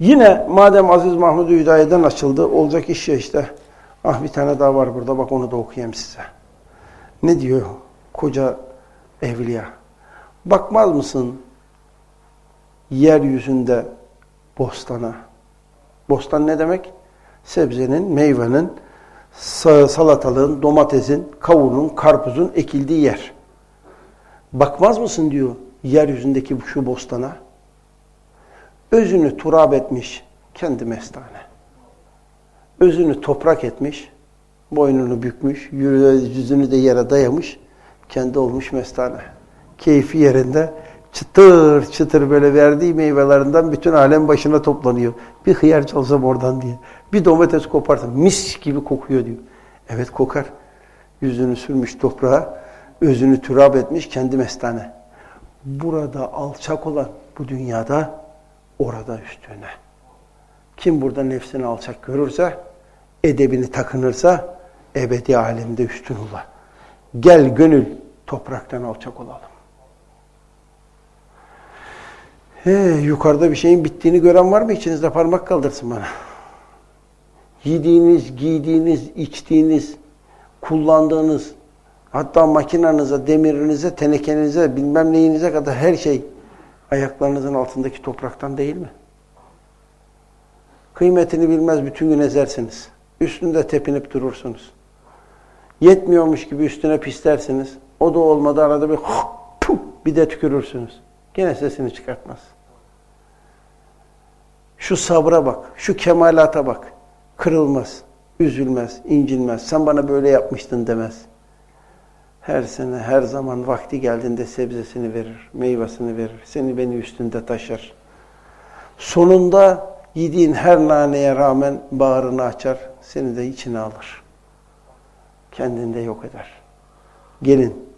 Yine madem Aziz Mahmud Hüdayi'den açıldı, olacak iş ya işte. Ah bir tane daha var burada, bak onu da okuyayım size. Ne diyor koca evliya? Bakmaz mısın yeryüzünde bostana? Bostan ne demek? Sebzenin, meyvenin, salatalığın, domatesin, kavunun, karpuzun ekildiği yer. Bakmaz mısın diyor yeryüzündeki şu bostana? Özünü turab etmiş kendi mestane. Özünü toprak etmiş, boynunu bükmüş, yüzünü de yere dayamış, kendi olmuş mestane. Keyfi yerinde çıtır çıtır böyle verdiği meyvelerinden bütün alem başına toplanıyor. Bir hıyar çalsam oradan diye. Bir domates koparsam mis gibi kokuyor diyor. Evet kokar. Yüzünü sürmüş toprağa, özünü türab etmiş kendi mestane. Burada alçak olan bu dünyada orada üstüne. Kim burada nefsini alçak görürse, edebini takınırsa ebedi alemde üstün ola. Gel gönül topraktan alçak olalım. He, yukarıda bir şeyin bittiğini gören var mı içinizde parmak kaldırsın bana. Yediğiniz, giydiğiniz, içtiğiniz, kullandığınız, hatta makinanıza, demirinize, tenekenize, bilmem neyinize kadar her şey ayaklarınızın altındaki topraktan değil mi? Kıymetini bilmez bütün gün ezersiniz. Üstünde tepinip durursunuz. Yetmiyormuş gibi üstüne pislersiniz. O da olmadı arada bir puh, bir de tükürürsünüz. Gene sesini çıkartmaz. Şu sabra bak, şu kemalata bak. Kırılmaz, üzülmez, incilmez. Sen bana böyle yapmıştın demez. Her sene, her zaman vakti geldiğinde sebzesini verir, meyvesini verir. Seni beni üstünde taşır. Sonunda yediğin her naneye rağmen bağrını açar, seni de içine alır. Kendinde yok eder. Gelin,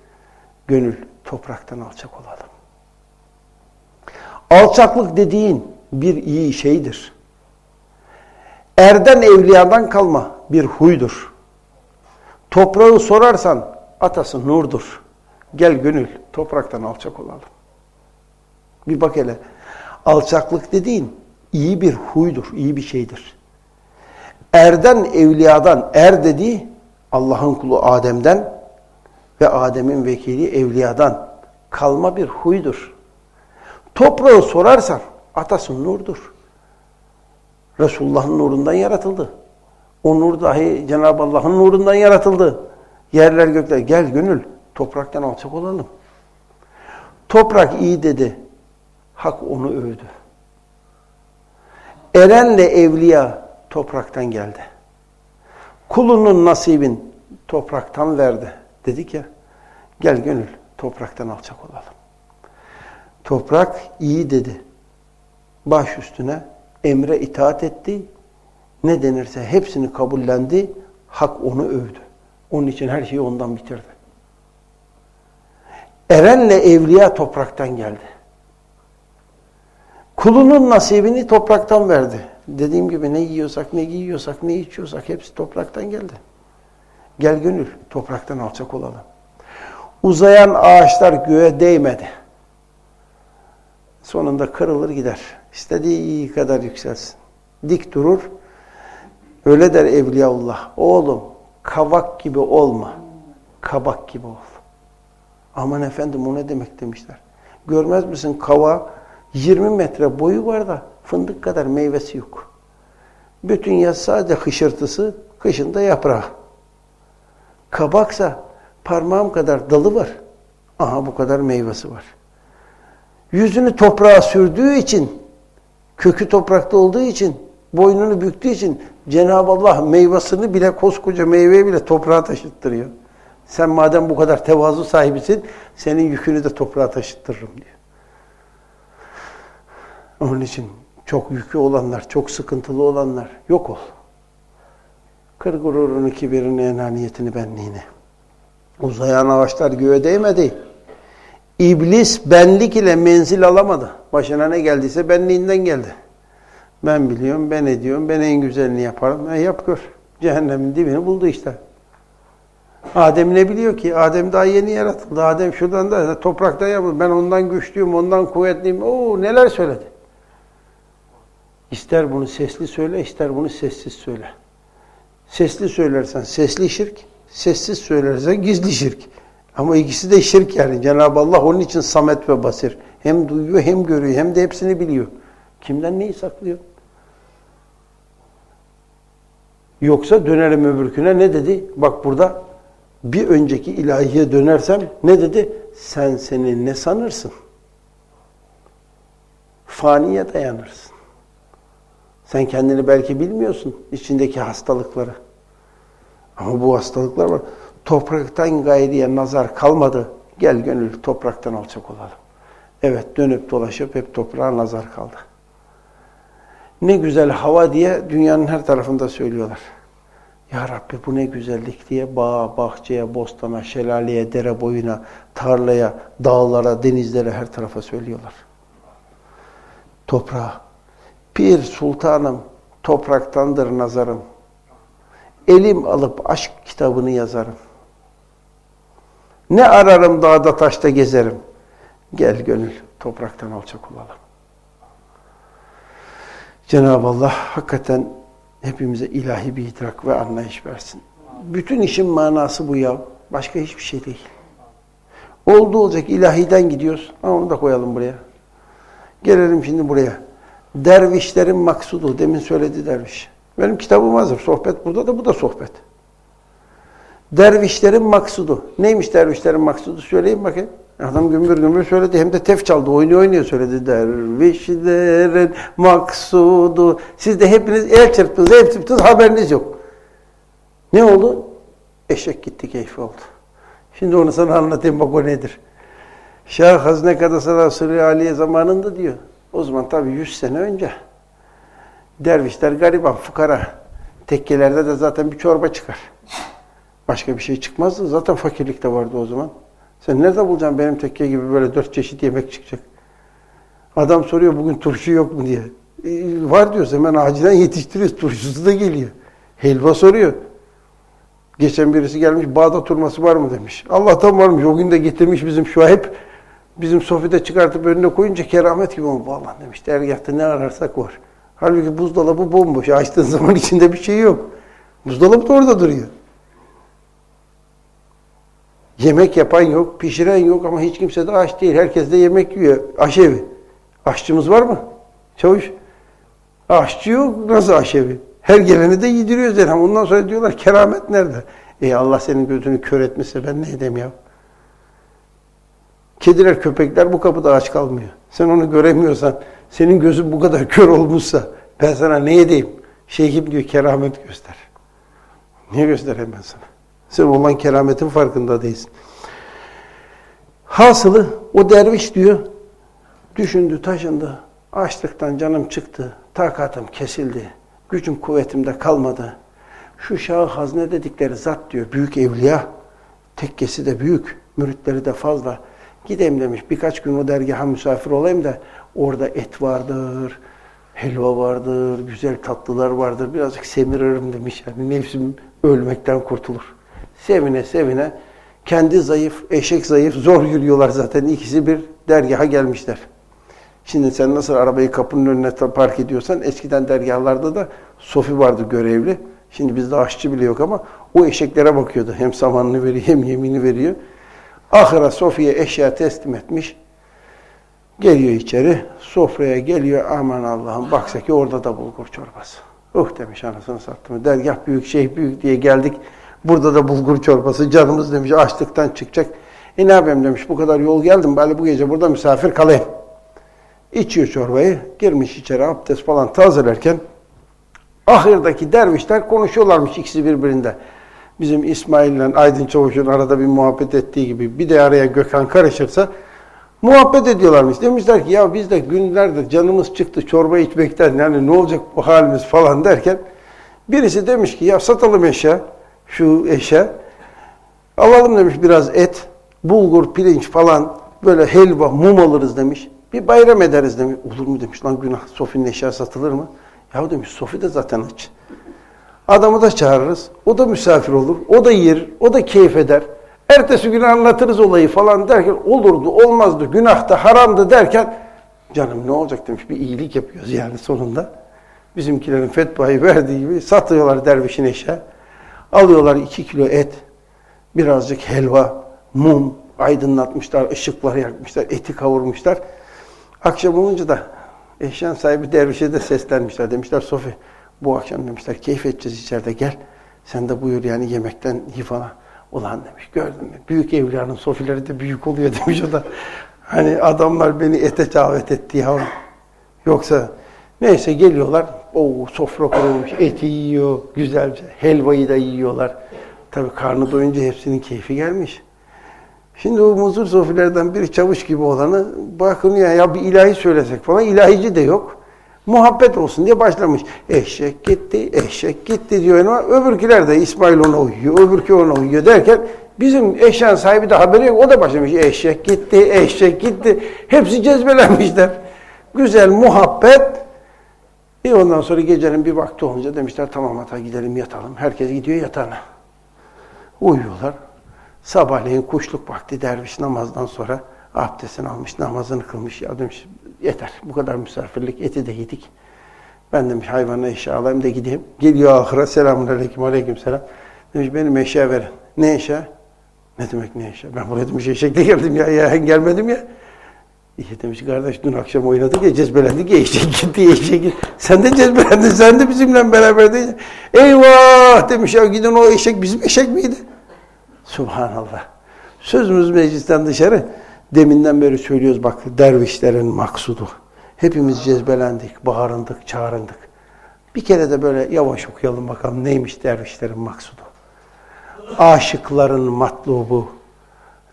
gönül topraktan alçak olalım. Alçaklık dediğin bir iyi şeydir. Erden evliyadan kalma bir huydur. Toprağı sorarsan atası nurdur. Gel gönül topraktan alçak olalım. Bir bak hele. Alçaklık dediğin iyi bir huydur, iyi bir şeydir. Erden evliyadan, er dediği Allah'ın kulu Adem'den ve Adem'in vekili evliyadan kalma bir huydur. Toprağı sorarsan atası nurdur. Resulullah'ın nurundan yaratıldı. O nur dahi Cenab-ı Allah'ın nurundan yaratıldı. Yerler gökler gel gönül topraktan alçak olalım. Toprak iyi dedi. Hak onu övdü. Erenle evliya topraktan geldi. Kulunun nasibin topraktan verdi. Dedik ya gel gönül topraktan alçak olalım. Toprak iyi dedi. Baş üstüne emre itaat etti. Ne denirse hepsini kabullendi. Hak onu övdü. Onun için her şeyi ondan bitirdi. Erenle evliya topraktan geldi. Kulunun nasibini topraktan verdi. Dediğim gibi ne yiyorsak, ne giyiyorsak, ne içiyorsak hepsi topraktan geldi. Gel gönül topraktan alçak olalım. Uzayan ağaçlar göğe değmedi. Sonunda kırılır gider. İstediği kadar yükselsin. Dik durur. Öyle der Evliyaullah. Oğlum kavak gibi olma. Kabak gibi ol. Aman efendim o ne demek demişler. Görmez misin kava 20 metre boyu var da fındık kadar meyvesi yok. Bütün yaz sadece hışırtısı, kışında yaprağı. Kabaksa parmağım kadar dalı var. Aha bu kadar meyvesi var. Yüzünü toprağa sürdüğü için, kökü toprakta olduğu için, boynunu büktüğü için Cenab-ı Allah meyvasını bile, koskoca meyveyi bile toprağa taşıttırıyor. Sen madem bu kadar tevazu sahibisin, senin yükünü de toprağa taşıttırırım diyor. Onun için çok yükü olanlar, çok sıkıntılı olanlar yok ol. Kır gururunu, kibirini, enaniyetini, benliğini. Uzayan ağaçlar göğe değmedi. İblis benlik ile menzil alamadı. Başına ne geldiyse benliğinden geldi. Ben biliyorum, ben ediyorum, ben en güzelini yaparım. E yap gör. Cehennemin dibini buldu işte. Adem ne biliyor ki? Adem daha yeni yaratıldı. Adem şuradan da topraktan yapıldı. Ben ondan güçlüyüm, ondan kuvvetliyim. Oo neler söyledi. İster bunu sesli söyle, ister bunu sessiz söyle. Sesli söylersen sesli şirk, sessiz söylersen gizli şirk. Ama ikisi de şirk yani. Cenab-ı Allah onun için samet ve basir. Hem duyuyor, hem görüyor, hem de hepsini biliyor. Kimden neyi saklıyor? Yoksa dönerim öbürküne ne dedi? Bak burada bir önceki ilahiye dönersem ne dedi? Sen seni ne sanırsın? Faniye dayanırsın. Sen kendini belki bilmiyorsun içindeki hastalıkları. Ama bu hastalıklar var. Topraktan gayriye nazar kalmadı. Gel gönül topraktan alçak olalım. Evet dönüp dolaşıp hep toprağa nazar kaldı. Ne güzel hava diye dünyanın her tarafında söylüyorlar. Ya Rabbi bu ne güzellik diye bağa, bahçeye, bostana, şelaleye, dere boyuna, tarlaya, dağlara, denizlere her tarafa söylüyorlar. Toprağa. Pir sultanım, topraktandır nazarım. Elim alıp aşk kitabını yazarım. Ne ararım dağda taşta gezerim. Gel gönül topraktan alçak olalım. Cenab-ı Allah hakikaten hepimize ilahi bir idrak ve anlayış versin. Bütün işin manası bu ya. Başka hiçbir şey değil. Oldu olacak ilahiden gidiyoruz. Ha, onu da koyalım buraya. Gelelim şimdi buraya. Dervişlerin maksudu. Demin söyledi derviş. Benim kitabım hazır. Sohbet burada da bu da sohbet. Dervişlerin maksudu. Neymiş dervişlerin maksudu? Söyleyin bakayım. Adam gümbür gümbür söyledi. Hem de tef çaldı. Oynuyor oynuyor söyledi. Dervişlerin maksudu. Siz de hepiniz el çırptınız, el çırptınız haberiniz yok. Ne oldu? Eşek gitti keyfi oldu. Şimdi onu sana anlatayım bak o nedir. Şah Hazne Kadası Resulü Aliye zamanında diyor. O zaman tabii 100 sene önce. Dervişler gariban, fukara. Tekkelerde de zaten bir çorba çıkar. Başka bir şey çıkmazdı. Zaten fakirlik de vardı o zaman. Sen nerede bulacaksın benim tekke gibi böyle dört çeşit yemek çıkacak? Adam soruyor bugün turşu yok mu diye. E, var diyoruz hemen acilen yetiştiriyoruz. Turşusu da geliyor. Helva soruyor. Geçen birisi gelmiş Bağdat turması var mı demiş. Allah'tan varmış. O gün de getirmiş bizim şu hep bizim sofide çıkartıp önüne koyunca keramet gibi oldu. Allah demiş dergahta ne ararsak var. Halbuki buzdolabı bomboş. Açtığın zaman içinde bir şey yok. Buzdolabı da orada duruyor. Yemek yapan yok, pişiren yok ama hiç kimse de aç değil. Herkes de yemek yiyor. Aşevi. Aşçımız var mı? Çavuş. Aşçı yok. Nasıl aşevi? Her geleni de yediriyoruz yani. Ondan sonra diyorlar keramet nerede? E Allah senin gözünü kör etmişse ben ne edeyim ya? Kediler, köpekler bu kapıda aç kalmıyor. Sen onu göremiyorsan, senin gözün bu kadar kör olmuşsa ben sana ne edeyim? Şeyhim diyor keramet göster. Niye göstereyim ben sana? Sen olan kerametin farkında değilsin. Hasılı o derviş diyor, düşündü, taşındı. Açlıktan canım çıktı, takatım kesildi, gücüm kuvvetimde kalmadı. Şu Şah Hazne dedikleri zat diyor, büyük evliya, tekkesi de büyük, müritleri de fazla. Gideyim demiş, birkaç gün o dergaha misafir olayım da orada et vardır, helva vardır, güzel tatlılar vardır, birazcık semiririm demiş. Yani nefsim ölmekten kurtulur. Sevine sevine kendi zayıf, eşek zayıf, zor yürüyorlar zaten. İkisi bir dergaha gelmişler. Şimdi sen nasıl arabayı kapının önüne park ediyorsan eskiden dergahlarda da sofi vardı görevli. Şimdi bizde aşçı bile yok ama o eşeklere bakıyordu. Hem samanını veriyor hem yemini veriyor. Ahıra Sofi'ye eşya teslim etmiş. Geliyor içeri, sofraya geliyor. Aman Allah'ım baksa ki orada da bulgur çorbası. Uh demiş anasını sattım. Dergah büyük, şey büyük diye geldik. Burada da bulgur çorbası. Canımız demiş açlıktan çıkacak. E ne yapayım demiş bu kadar yol geldim. Bari bu gece burada misafir kalayım. İçiyor çorbayı. Girmiş içeri abdest falan tazelerken ahirdeki dervişler konuşuyorlarmış ikisi birbirinde. Bizim İsmail ile Aydın Çavuş'un arada bir muhabbet ettiği gibi bir de araya Gökhan karışırsa muhabbet ediyorlarmış. Demişler ki ya biz de günlerde canımız çıktı çorba içmekten yani ne olacak bu halimiz falan derken birisi demiş ki ya satalım eşya şu eşe. Alalım demiş biraz et, bulgur, pirinç falan böyle helva, mum alırız demiş. Bir bayram ederiz demiş. Olur mu demiş lan günah Sofi'nin eşya satılır mı? Ya demiş Sofi de zaten aç. Adamı da çağırırız. O da misafir olur. O da yer. O da keyif eder. Ertesi gün anlatırız olayı falan derken olurdu, olmazdı, günahtı, haramdı derken canım ne olacak demiş bir iyilik yapıyoruz yani sonunda. Bizimkilerin fetvayı verdiği gibi satıyorlar dervişin eşe. Alıyorlar iki kilo et, birazcık helva, mum aydınlatmışlar, ışıklar yakmışlar, eti kavurmuşlar. Akşam olunca da eşyan sahibi dervişe de seslenmişler. Demişler Sofi bu akşam demişler keyif edeceğiz içeride gel. Sen de buyur yani yemekten ye falan. Ulan demiş gördün mü? Büyük evliyanın sofileri de büyük oluyor demiş o da. Hani adamlar beni ete davet etti ya. Yoksa neyse geliyorlar. O sofra kurulmuş. Eti yiyor güzelce. Helvayı da yiyorlar. Tabii karnı doyunca hepsinin keyfi gelmiş. Şimdi o muzur sofilerden biri çavuş gibi olanı bakın ya, ya bir ilahi söylesek falan ilahici de yok. Muhabbet olsun diye başlamış. Eşek gitti, eşek gitti diyor ama öbürküler de İsmail ona uyuyor, öbürkü ona uyuyor derken bizim eşeğin sahibi de haberi yok. O da başlamış. Eşek gitti, eşek gitti. Hepsi cezbelenmişler. Güzel muhabbet. E ondan sonra gecenin bir vakti olunca demişler tamam hata gidelim yatalım. Herkes gidiyor yatağına. Uyuyorlar. Sabahleyin kuşluk vakti derviş namazdan sonra abdestini almış, namazını kılmış. Ya demiş yeter bu kadar misafirlik eti de yedik. Ben demiş hayvanı eşya alayım da gideyim. Geliyor ahıra selamun aleyküm aleyküm selam. Demiş benim eşya verin. Ne eşya? Ne demek ne eşya? Ben buraya demiş eşekle geldim ya, ya gelmedim ya. İyi demiş kardeş dün akşam oynadık ya cezbelendik ya eşek gitti eşek gitti. Sen de cezbelendin sen de bizimle beraber değil. Eyvah demiş ya gidin o eşek bizim eşek miydi? Subhanallah. Sözümüz meclisten dışarı. Deminden beri söylüyoruz bak dervişlerin maksudu. Hepimiz cezbelendik, bağırındık, çağrındık. Bir kere de böyle yavaş okuyalım bakalım neymiş dervişlerin maksudu. Aşıkların matlubu,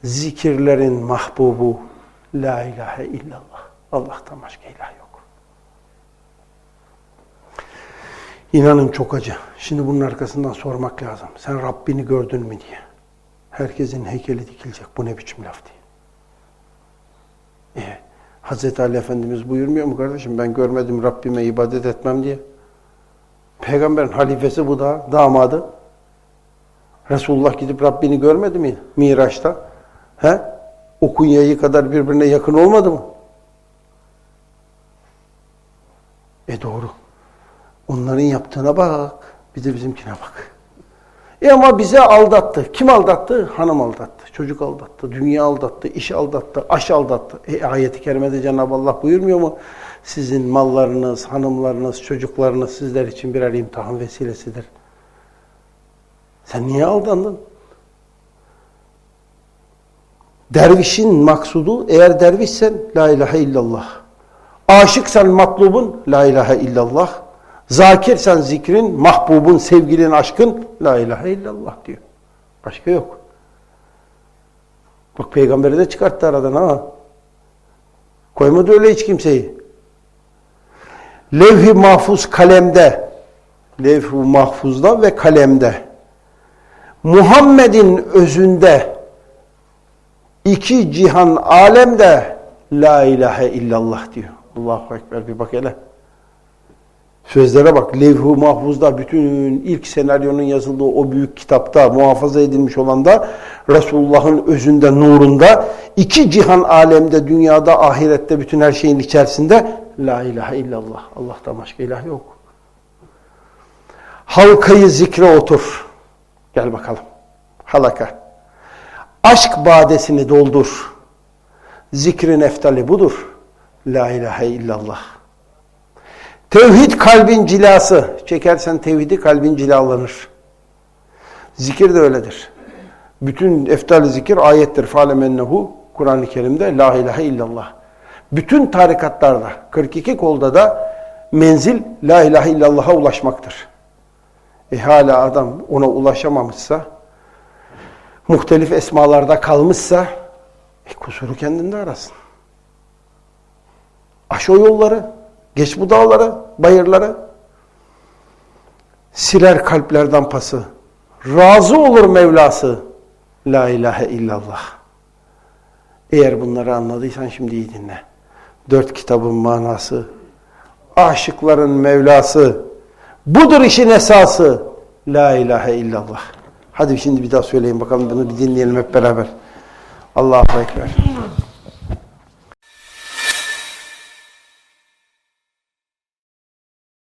zikirlerin mahbubu, la ilahe illallah. Allah'tan başka ilah yok. İnanın çok acı. Şimdi bunun arkasından sormak lazım. Sen Rabbini gördün mü diye. Herkesin heykeli dikilecek. Bu ne biçim laf diye. E, Hazreti Ali Efendimiz buyurmuyor mu kardeşim? Ben görmedim Rabbime ibadet etmem diye. Peygamberin halifesi bu da, damadı. Resulullah gidip Rabbini görmedi mi Miraç'ta? He? O kunyayı kadar birbirine yakın olmadı mı? E doğru. Onların yaptığına bak. Bir de bizimkine bak. E ama bize aldattı. Kim aldattı? Hanım aldattı. Çocuk aldattı. Dünya aldattı. iş aldattı. Aş aldattı. E ayeti kerimede Cenab-ı Allah buyurmuyor mu? Sizin mallarınız, hanımlarınız, çocuklarınız sizler için birer imtihan vesilesidir. Sen niye aldandın? Dervişin maksudu eğer dervişsen la ilahe illallah. Aşıksan matlubun la ilahe illallah. Zakirsen zikrin, mahbubun, sevgilin, aşkın la ilahe illallah diyor. Başka yok. Bak peygamberi de çıkarttı aradan ha. Koymadı öyle hiç kimseyi. Levh-i mahfuz kalemde, levh-i mahfuzda ve kalemde, Muhammed'in özünde, iki cihan alemde la ilahe illallah diyor. Allahu Ekber bir bak hele. Sözlere bak. Levh-u Mahfuz'da bütün ilk senaryonun yazıldığı o büyük kitapta muhafaza edilmiş olan da Resulullah'ın özünde, nurunda iki cihan alemde, dünyada, ahirette bütün her şeyin içerisinde La ilahe illallah. Allah'tan başka ilah yok. Halkayı zikre otur. Gel bakalım. Halaka. Aşk badesini doldur. Zikrin eftali budur. La ilahe illallah. Tevhid kalbin cilası. Çekersen tevhidi kalbin cilalanır. Zikir de öyledir. Bütün eftal zikir ayettir. Falemennehu Kur'an-ı Kerim'de la ilahe illallah. Bütün tarikatlarda 42 kolda da menzil la ilahe illallah'a ulaşmaktır. E hala adam ona ulaşamamışsa muhtelif esmalarda kalmışsa e, kusuru kendinde arasın. Aş o yolları. Geç bu dağları, bayırları. Siler kalplerden pası. Razı olur Mevlası. La ilahe illallah. Eğer bunları anladıysan şimdi iyi dinle. Dört kitabın manası. Aşıkların Mevlası. Budur işin esası. La ilahe illallah. Hadi şimdi bir daha söyleyin bakalım bunu bir dinleyelim hep beraber. Allahu Ekber.